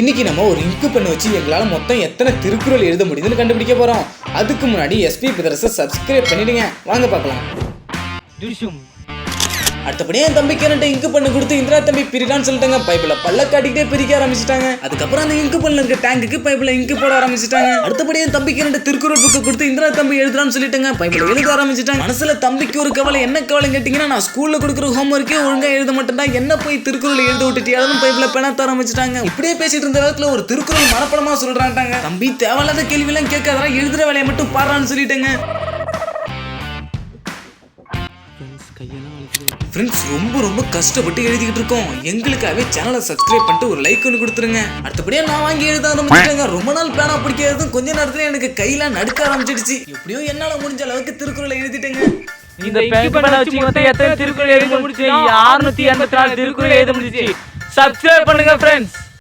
இன்னைக்கு நம்ம ஒரு இங்கு பண்ண வச்சு எங்களால் மொத்தம் எத்தனை திருக்குறள் எழுத முடியுதுன்னு கண்டுபிடிக்க போகிறோம் அதுக்கு முன்னாடி எஸ்பி பிரதர்ஸை சப்ஸ்கிரைப் பண்ணிடுங்க. வாங்க பார்க்கலாம். அடுத்தபடியே என் தம்பி ரெண்டு இங்கு பண்ணு கொடுத்து இந்திரா தம்பி பிரிடான்னு சொல்லிட்டாங்க. பைப்பில் பல்ல காட்டிக்கிட்டே பிரிக்க ஆரம்பிச்சிட்டாங்க. அதுக்கப்புறம் அந்த இங்கு பண்ணல இருக்க டேங்குக்கு பைப்பில் இங்கு போட ஆரம்பிச்சிட்டாங்க. அடுத்தபடியே என் தம்பிக்கு ரெண்டு திருக்குறள் புக்கு கொடுத்து இந்திரா தம்பி எழுதுறான்னு சொல்லிட்டாங்க. பைப்பில் எழுத ஆரம்பிச்சிட்டாங்க. மனசுல தம்பிக்கு ஒரு கவலை என்ன கவலை கேட்டிங்கன்னா நான் ஸ்கூலில் கொடுக்குற ஹோம்ஒர்க்கே ஒழுங்காக எழுத மாட்டேன் என்ன போய் திருக்குறள் எழுத விட்டுட்டியாலும் பைப்பில் பெணாத்த ஆரம்பிச்சிட்டாங்க. இப்படியே பேசிட்டு இருந்த நேரத்துல ஒரு திருக்குறள் மனப்படமாக சொல்கிறான்ட்டாங்க தம்பி தேவையில்லாத கேள்வியெல்லாம் கேட்காதான் எழுதுகிற வேலையை மட்டும் பாடுறான்னு சொல்லிட்டேங்க. ஃப்ரெண்ட்ஸ் ரொம்ப ரொம்ப கஷ்டப்பட்டு எழுதிக்கிட்டு இருக்கோம். எங்களுக்காகவே சேனலை சப்ஸ்கிரைப் பண்ணிட்டு ஒரு லைக் ஒன்று கொடுத்துருங்க. அடுத்தபடியே நான் வாங்கி எழுத ஆரம்பிச்சிட்டேங்க ரொம்ப நாள் பேனா பிடிக்கிறதும் கொஞ்ச நேரத்துல எனக்கு கையெல்லாம் நடுக்க ஆரம்பிச்சிடுச்சு. எப்படியோ என்னால முடிஞ்ச அளவுக்கு திருக்குறளை எழுதிட்டேங்க. இந்த பண்ண வச்சு மொத்தம் எத்தனை திருக்குறள் எழுத முடிச்சு அறுநூத்தி எண்பத்தி நாலு திருக்குறள் எழுத முடிச்சு சப்ஸ்கிரைப் பண்ணுங்க ஃப்ரெண்ட்ஸ்